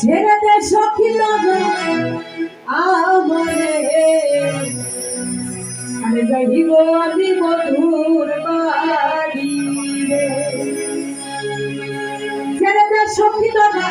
ছেড়ে দে সখী লাগা আমারে। আমি যাইব আমি মধুর বাড়ি রে। ছেড়ে দে সখী লাগা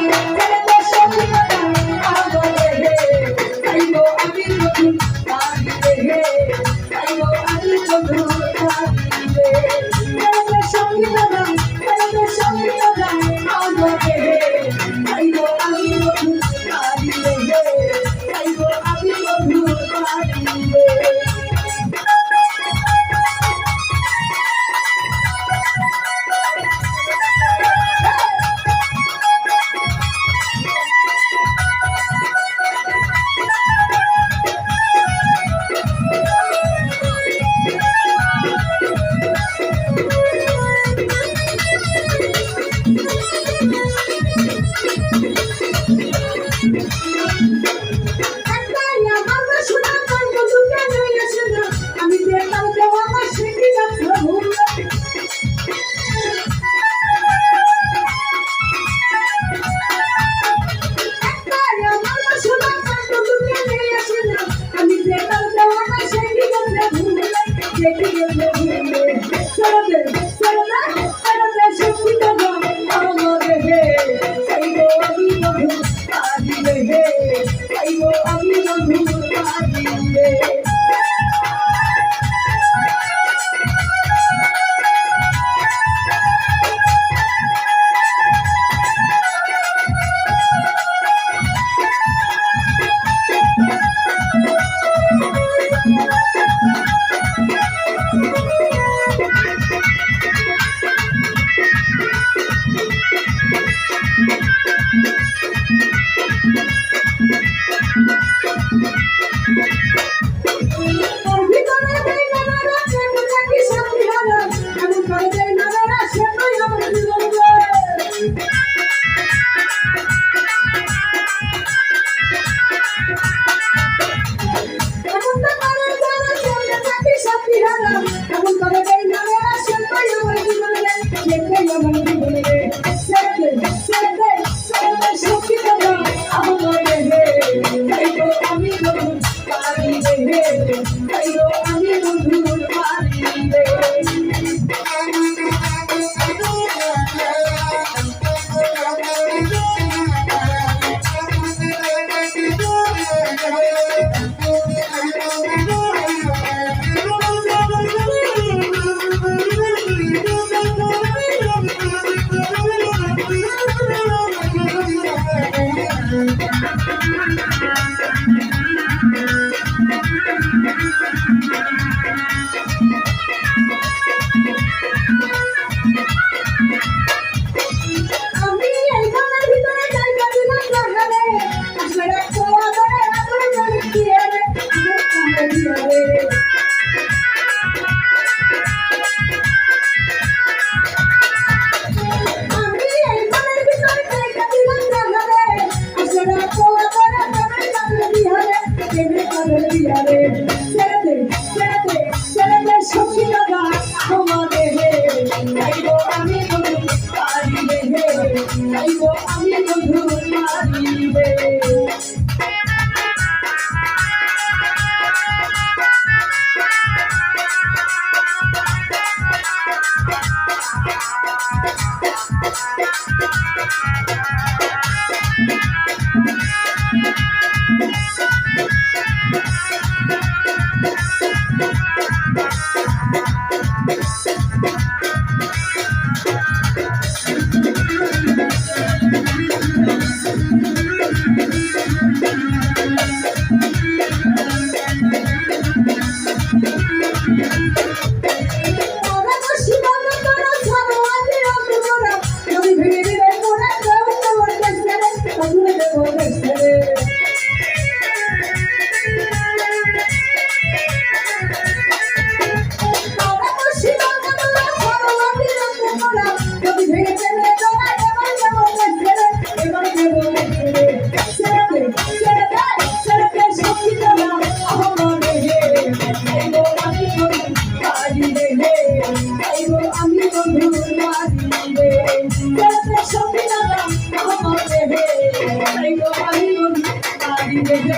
Thank you. আমি বন্ধু মারিবে Thank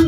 you.